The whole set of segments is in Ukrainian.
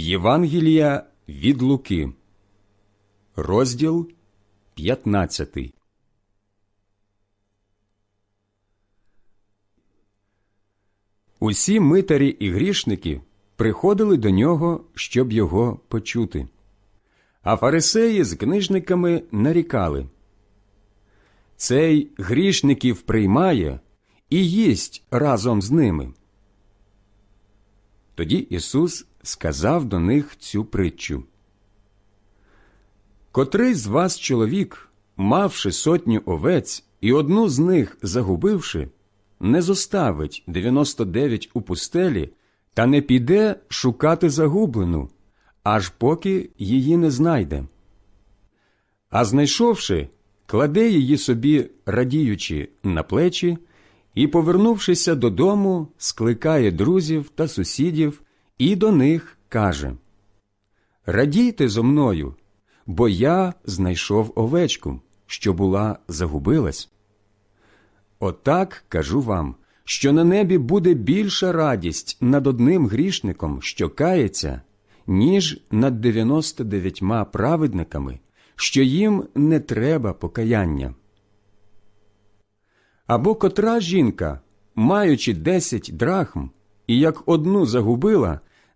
Євангелія від Луки, розділ 15. Усі митарі і грішники приходили до нього, щоб його почути. А фарисеї з книжниками нарікали. Цей грішників приймає і їсть разом з ними. Тоді Ісус сказав до них цю притчу. Котрий з вас чоловік, мавши сотню овець і одну з них загубивши, не зоставить 99 у пустелі та не піде шукати загублену, аж поки її не знайде. А знайшовши, кладе її собі, радіючи, на плечі, і, повернувшися додому, скликає друзів та сусідів і до них каже Радійте зо мною, бо я знайшов овечку, що була загубилась. Отак кажу вам, що на небі буде більша радість над одним грішником, що кається, ніж над дев'яносто дев'ятьма праведниками, що їм не треба покаяння. Або котра жінка, маючи десять драхм, і як одну загубила,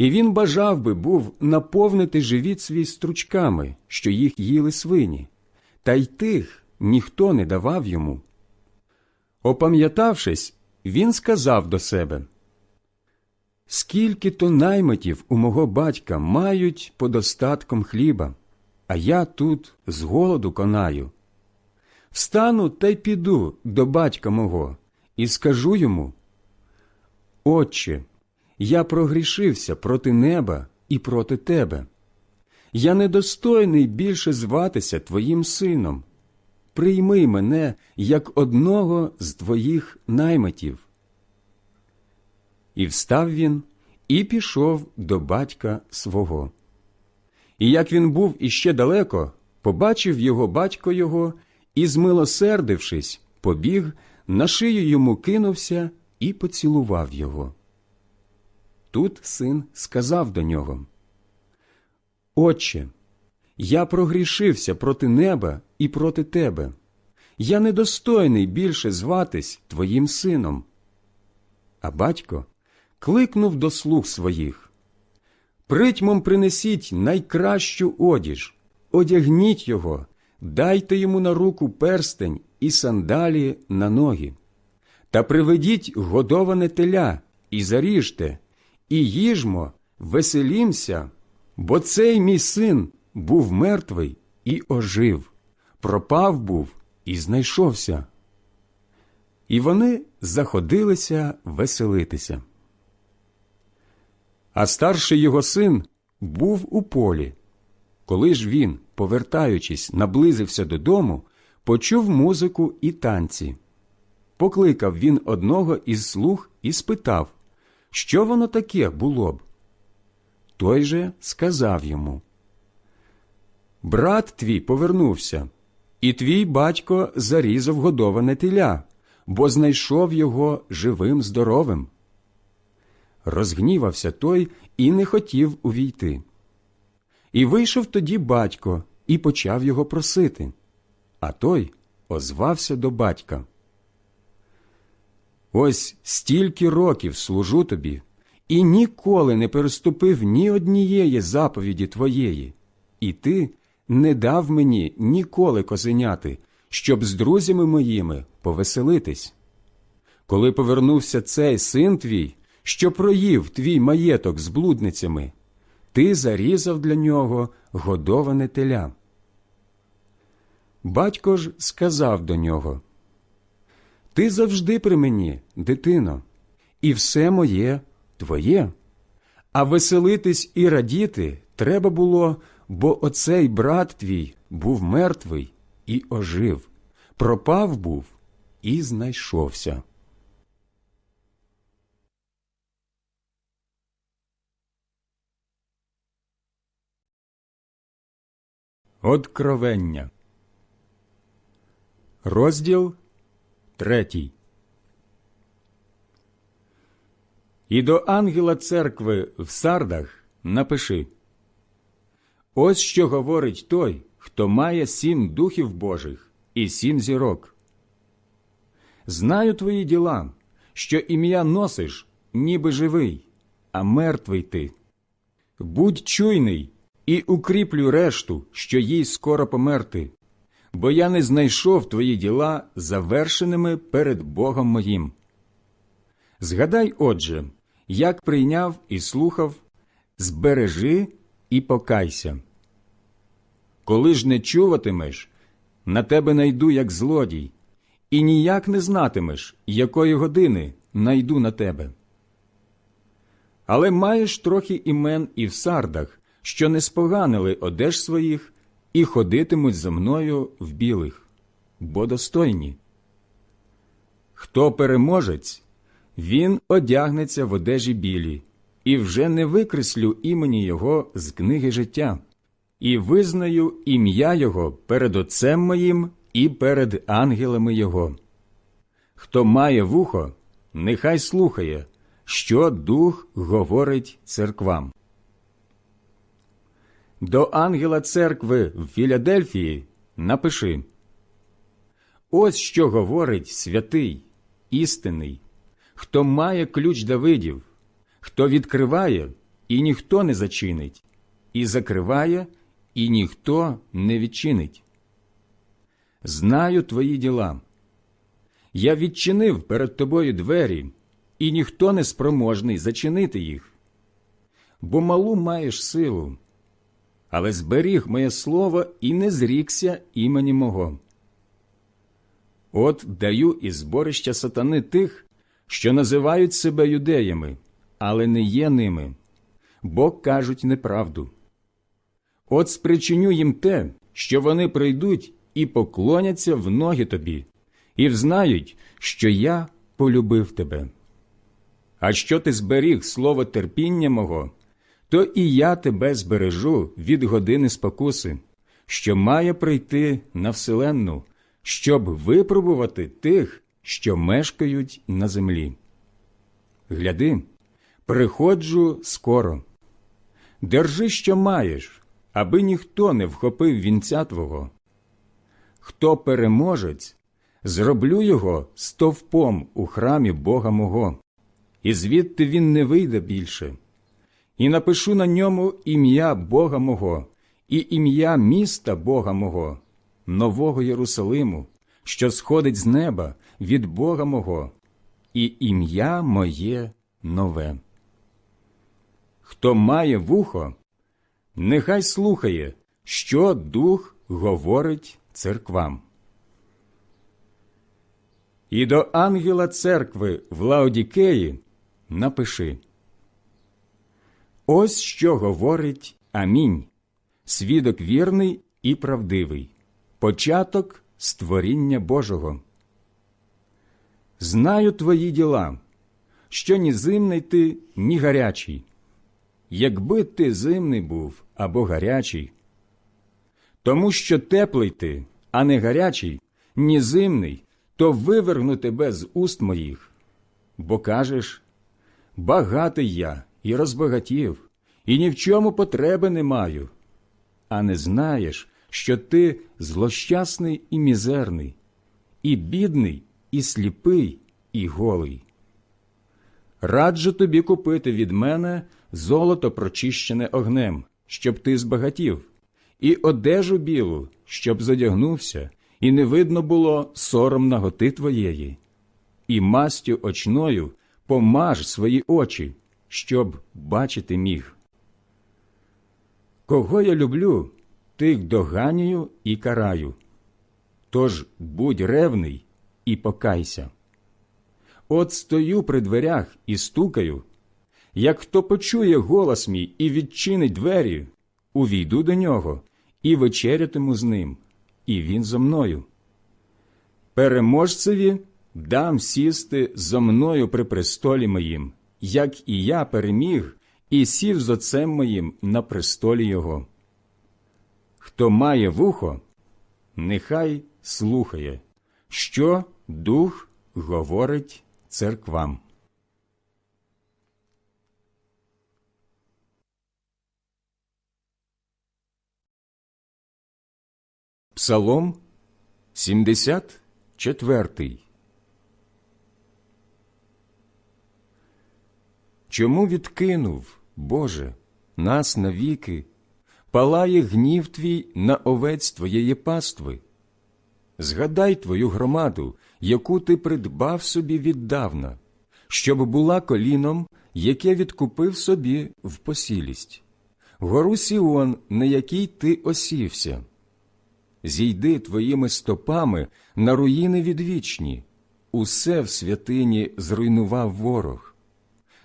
І він бажав би був наповнити живіт свій стручками, що їх їли свині, та й тих ніхто не давав йому. Опам'ятавшись, він сказав до себе Скільки то наймитів у мого батька мають подостатком хліба, а я тут з голоду конаю. Встану та й піду до батька мого і скажу йому Отче, я прогрішився проти неба і проти тебе. Я недостойний більше зватися твоїм сином. Прийми мене як одного з твоїх наймитів. І встав він і пішов до батька свого. І як він був іще далеко, побачив його батько його і, змилосердившись, побіг, на шию йому кинувся і поцілував його. Тут син сказав до нього Отче, я прогрішився проти неба і проти тебе. Я недостойний більше зватись твоїм сином. А батько кликнув до слуг своїх Притьмом принесіть найкращу одіж, одягніть його, дайте йому на руку перстень і сандалі на ноги, та приведіть годоване теля і заріжте, і їжмо, веселімся, бо цей мій син був мертвий і ожив, пропав був і знайшовся. І вони заходилися веселитися. А старший його син був у полі. Коли ж він, повертаючись, наблизився додому, почув музику і танці. Покликав він одного із слуг і спитав, що воно таке було б. Той же сказав йому брат твій повернувся, і твій батько зарізав годоване теля, бо знайшов його живим здоровим. Розгнівався той і не хотів увійти. І вийшов тоді батько і почав його просити, а той озвався до батька. Ось стільки років служу тобі, і ніколи не переступив ні однієї заповіді твоєї, і ти не дав мені ніколи козеняти, щоб з друзями моїми повеселитись. Коли повернувся цей син твій, що проїв твій маєток з блудницями, ти зарізав для нього годоване теля. Батько ж сказав до нього Ти завжди при мені, дитино, і все моє твоє. А веселитись і радіти треба було, бо оцей брат твій був мертвий і ожив, пропав був і знайшовся. Откровення. Розділ третій. І до ангела церкви в сардах напиши Ось що говорить той, хто має сім духів Божих і сім зірок. Знаю твої діла, що ім'я носиш, ніби живий, а мертвий ти. Будь чуйний і укріплю решту, що їй скоро померти, бо я не знайшов твої діла завершеними перед Богом моїм. Згадай, отже, як прийняв і слухав, збережи і покайся. Коли ж не чуватимеш, на тебе найду як злодій, і ніяк не знатимеш, якої години найду на тебе. Але маєш трохи імен і в сардах, що не споганили одеж своїх і ходитимуть за мною в білих, бо достойні. Хто переможець, він одягнеться в одежі білі, і вже не викреслю імені Його з книги життя, і визнаю ім'я Його перед Отцем моїм і перед ангелами Його. Хто має вухо, нехай слухає, що Дух говорить церквам. До ангела церкви в Філадельфії напиши Ось що говорить святий, істинний, хто має ключ Давидів, хто відкриває, і ніхто не зачинить, і закриває, і ніхто не відчинить. Знаю твої діла. Я відчинив перед тобою двері, і ніхто не спроможний зачинити їх. Бо малу маєш силу, але зберіг моє слово і не зрікся імені мого. От даю із зборища сатани тих, що називають себе юдеями, але не є ними, бо кажуть неправду. От спричиню їм те, що вони прийдуть і поклоняться в ноги тобі, і взнають, що я полюбив тебе. А що ти зберіг слово терпіння мого, то і я тебе збережу від години спокуси, що має прийти на вселенну, щоб випробувати тих, що мешкають на землі. Гляди, приходжу скоро. Держи, що маєш, аби ніхто не вхопив вінця твого. Хто переможець, зроблю його стовпом у храмі Бога мого, і звідти він не вийде більше. І напишу на ньому ім'я Бога мого, і ім'я міста Бога мого, нового Єрусалиму, що сходить з неба від Бога мого, і ім'я моє нове. Хто має вухо, нехай слухає, що дух говорить церквам. І до ангела церкви в Лаодікеї напиши Ось що говорить Амінь, свідок вірний і правдивий, початок створіння Божого. Знаю твої діла, що ні зимний ти, ні гарячий. Якби ти зимний був або гарячий, Тому що теплий ти, а не гарячий, ні зимний, то виверну тебе з уст моїх. Бо кажеш багатий я і розбагатів, і ні в чому потреби не маю, а не знаєш, що ти злощасний і мізерний, і бідний, і сліпий, і голий. Раджу тобі купити від мене золото прочищене огнем, щоб ти збагатів, і одежу білу, щоб задягнувся, і не видно було сором наготи твоєї, і мастю очною помаж свої очі, щоб бачити міг. Кого я люблю, тих доганюю і караю. Тож будь ревний і покайся. От стою при дверях і стукаю. Як хто почує голос мій і відчинить двері, увійду до нього і вечерятиму з ним, і він зо мною. Переможцеві дам сісти зо мною при престолі моїм, як і я переміг і сів з отцем моїм на престолі його. Хто має вухо, нехай слухає, що дух говорить церквам. Псалом 74 Чому відкинув, Боже, нас навіки, палає гнів твій на овець твоєї пастви? Згадай твою громаду, яку ти придбав собі віддавна, щоб була коліном, яке відкупив собі в посілість, гору Сіон, на якій ти осівся. Зійди твоїми стопами на руїни відвічні, усе в святині зруйнував ворог.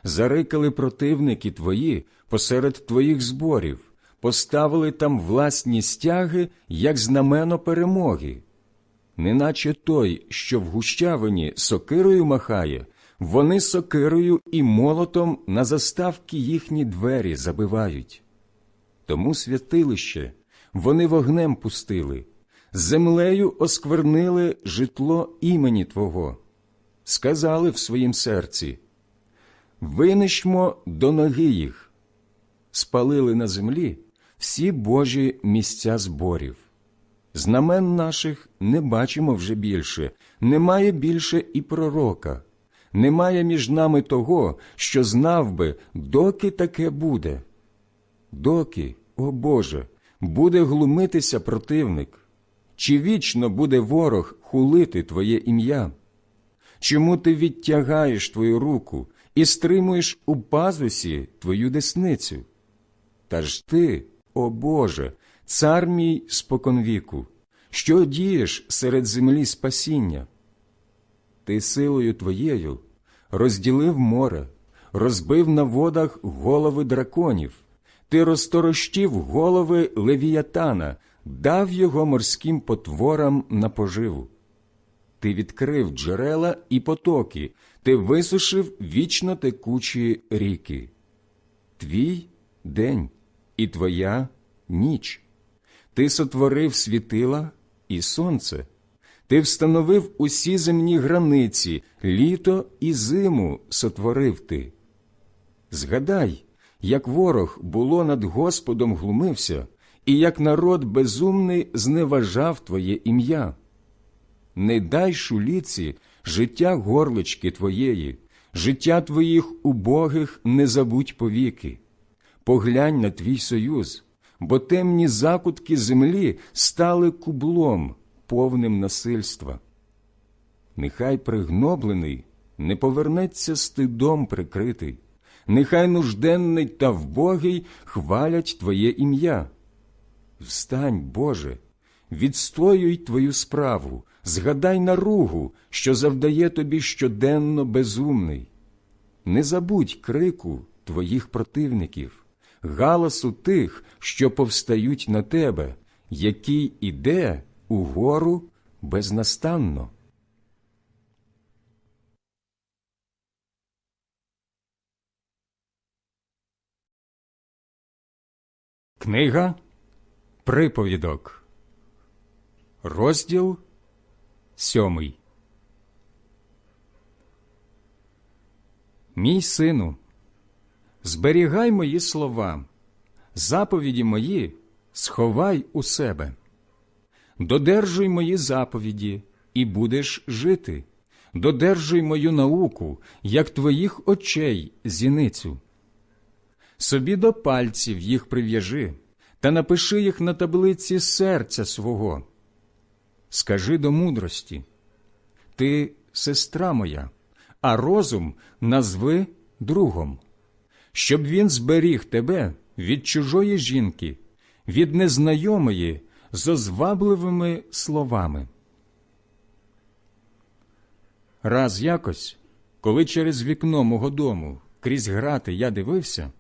Зарикали противники твої посеред твоїх зборів, поставили там власні стяги, як знамено перемоги. Неначе той, що в гущавині сокирою махає, вони сокирою і молотом на заставки їхні двері забивають. Тому святилище вони вогнем пустили, землею осквернили житло імені Твого, сказали в своїм серці Винищмо до ноги їх, спалили на землі всі Божі місця зборів. Знамен наших не бачимо вже більше, немає більше і пророка, немає між нами того, що знав би, доки таке буде. Доки, о Боже, буде глумитися противник, чи вічно буде ворог хулити Твоє ім'я? Чому ти відтягаєш твою руку і стримуєш у пазусі твою десницю? Та ж ти, о Боже, цар мій споконвіку, що дієш серед землі спасіння? Ти силою твоєю розділив море, розбив на водах голови драконів, ти розторощив голови левіятана, дав його морським потворам на поживу. Ти відкрив джерела і потоки, ти висушив вічно текучі ріки. Твій день і твоя ніч. Ти сотворив світила і сонце. Ти встановив усі земні границі, літо і зиму сотворив ти. Згадай, як ворог було над Господом глумився, і як народ безумний зневажав Твоє ім'я. Не дай шуліці життя горлички Твоєї, життя Твоїх убогих не забудь повіки. Поглянь на твій союз, бо темні закутки землі стали кублом, повним насильства. Нехай пригноблений не повернеться стидом прикритий, нехай нужденний та вбогий хвалять Твоє ім'я. Встань, Боже, відстоюй Твою справу, згадай наругу, що завдає тобі щоденно безумний. Не забудь крику Твоїх противників, галасу тих, що повстають на тебе, який іде угору безнастанно. Книга Приповідок, Розділ сьомий. Мій сину, зберігай мої слова, заповіді мої сховай у себе, додержуй мої заповіді, і будеш жити, додержуй мою науку, як твоїх очей зіницю. Собі до пальців їх прив'яжи та напиши їх на таблиці серця свого. Скажи до мудрості Ти сестра моя, а розум назви другом, щоб він зберіг тебе від чужої жінки, від незнайомої з озвабливими словами. Раз якось, коли через вікно мого дому крізь грати я дивився,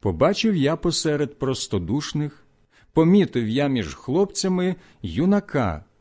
побачив я посеред простодушних, помітив я між хлопцями юнака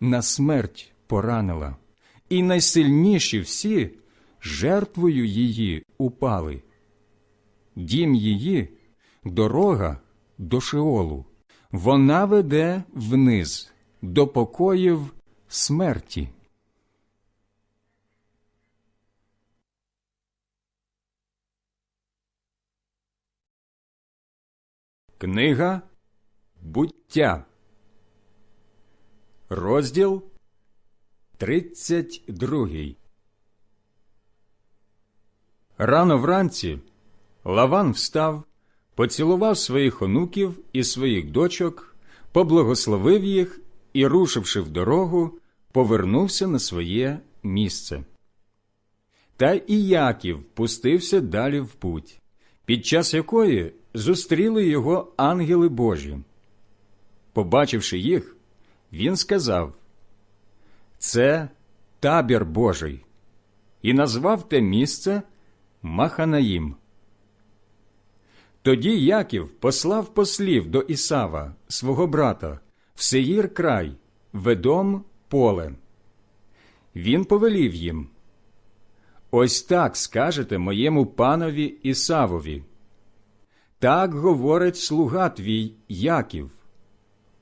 на смерть поранила, і найсильніші всі жертвою її упали. Дім її дорога до Шеолу, вона веде вниз до покоїв смерті. Книга буття, розділ 32 Рано вранці Лаван встав, поцілував своїх онуків і своїх дочок, поблагословив їх і, рушивши в дорогу, повернувся на своє місце. Та і Яків пустився далі в путь, під час якої зустріли його ангели Божі. Побачивши їх, він сказав Це табір Божий, і назвав те місце Маханаїм. Тоді Яків послав послів до Ісава, свого брата, в Сеїр край, ведом поле. Він повелів їм Ось так скажете моєму панові Ісавові. Так говорить слуга твій Яків.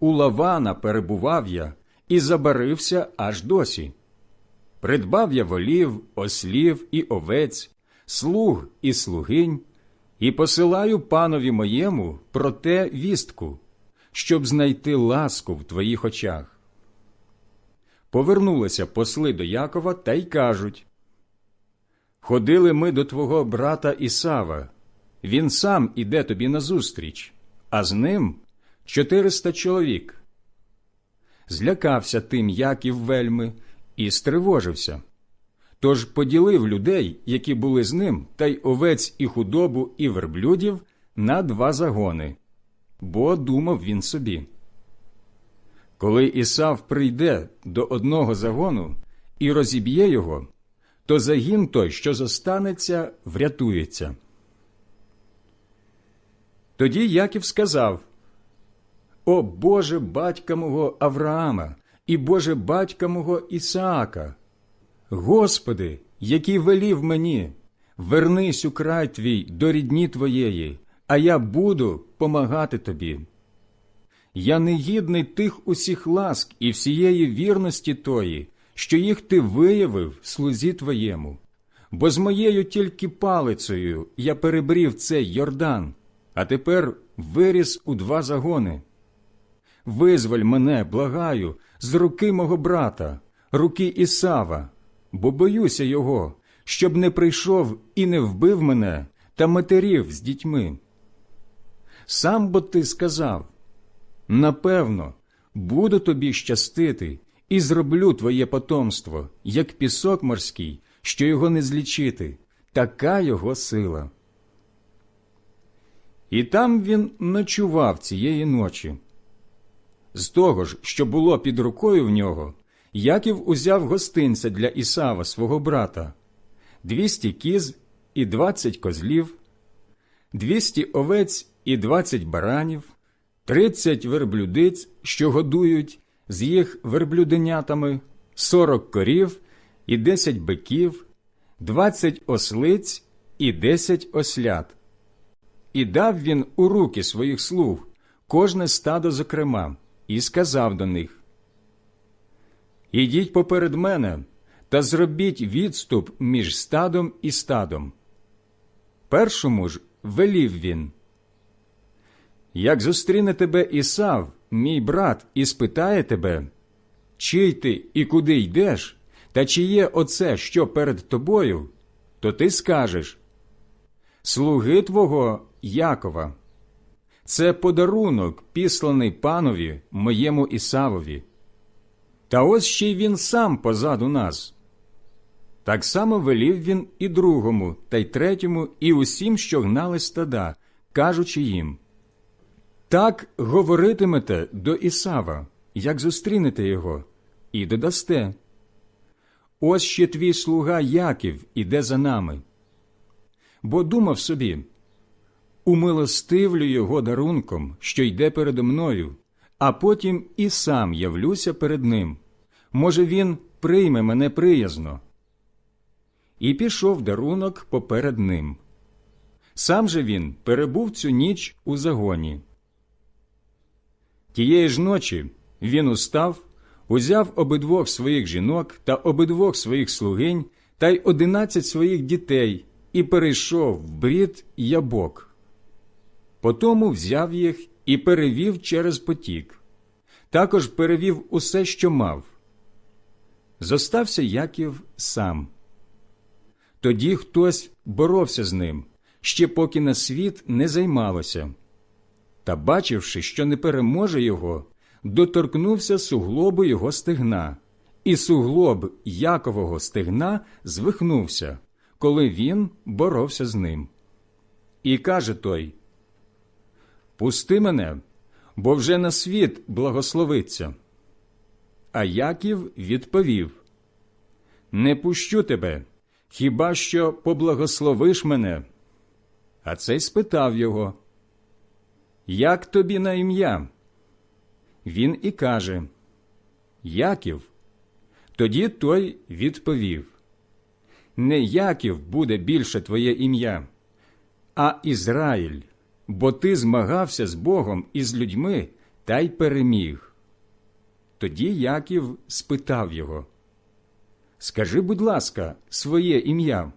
У Лавана перебував я і забарився аж досі. Придбав я волів, ослів і овець, слуг і слугинь, і посилаю панові моєму про те вістку, щоб знайти ласку в твоїх очах. Повернулися посли до Якова та й кажуть Ходили ми до твого брата Ісава, він сам іде тобі назустріч, а з ним чотириста чоловік. Злякався тим Яків вельми і стривожився. Тож поділив людей, які були з ним, та й овець і худобу, і верблюдів на два загони, бо думав він собі. Коли Ісав прийде до одного загону і розіб'є його, то загін той, що зостанеться, врятується. Тоді Яків сказав О Боже батька мого Авраама і Боже батька мого Ісаака, Господи, який велів мені, вернись у край твій до рідні твоєї, а я буду помагати тобі. Я не гідний тих усіх ласк і всієї вірності тої, що їх ти виявив слузі твоєму, бо з моєю тільки палицею я перебрів цей Йордан, а тепер виріс у два загони. Визволь мене, благаю, з руки мого брата, руки Ісава, бо боюся його, щоб не прийшов і не вбив мене та матерів з дітьми. Сам бо ти сказав напевно, буду тобі щастити і зроблю твоє потомство, як пісок морський, що його не злічити, така його сила. І там він ночував цієї ночі. З того ж, що було під рукою в нього, Яків узяв гостинця для Ісава, свого брата, двісті кіз і двадцять козлів, двісті овець і двадцять баранів, тридцять верблюдиць, що годують з їх верблюденятами, сорок корів і десять биків, двадцять ослиць і десять ослят. І дав він у руки своїх слуг кожне стадо зокрема, і сказав до них Ідіть поперед мене та зробіть відступ між стадом і стадом. Першому ж велів він. Як зустріне тебе Ісав, мій брат, і спитає тебе, чий ти і куди йдеш, та чи є оце, що перед тобою, то ти скажеш Слуги твого Якова. Це подарунок, післаний панові моєму Ісавові. Та ось ще й він сам позаду нас. Так само велів він і другому, та й третьому, і усім, що гнали стада, кажучи їм так говоритимете до Ісава, як зустрінете його, і додасте. Ось ще твій слуга Яків іде за нами. Бо думав собі умилостивлю його дарунком, що йде передо мною, а потім і сам явлюся перед ним. Може, він прийме мене приязно. І пішов дарунок поперед ним. Сам же він перебув цю ніч у загоні. Тієї ж ночі він устав, узяв обидвох своїх жінок та обидвох своїх слугинь та й одинадцять своїх дітей і перейшов в брід ябок. Потому взяв їх і перевів через потік. Також перевів усе, що мав. Зостався Яків сам. Тоді хтось боровся з ним, ще поки на світ не займалося. Та, бачивши, що не переможе його, доторкнувся суглобу його стегна, і суглоб Якового стегна звихнувся, коли він боровся з ним. І каже той Пусти мене, бо вже на світ благословиться. А Яків відповів Не пущу тебе, хіба що поблагословиш мене. А цей спитав його Як тобі на ім'я? Він і каже Яків. Тоді той відповів Не Яків буде більше твоє ім'я, а Ізраїль, бо ти змагався з Богом і з людьми та й переміг. Тоді Яків спитав його Скажи, будь ласка, своє ім'я.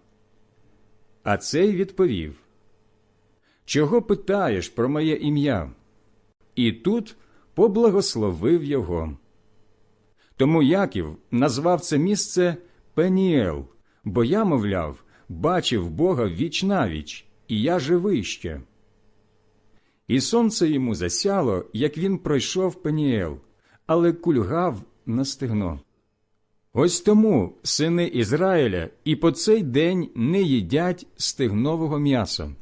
А цей відповів Чого питаєш про моє ім'я? І тут поблагословив його. Тому Яків назвав це місце Пеніел, бо я, мовляв, бачив Бога віч навіч, і я живий ще. І сонце йому засяло, як він пройшов Пеніел, але кульгав на стегно. Ось тому сини Ізраїля і по цей день не їдять стегнового м'яса,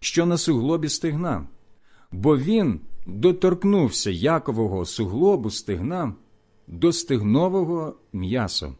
що на суглобі стегна, бо він доторкнувся Якового суглобу стегна до стегнового м'яса.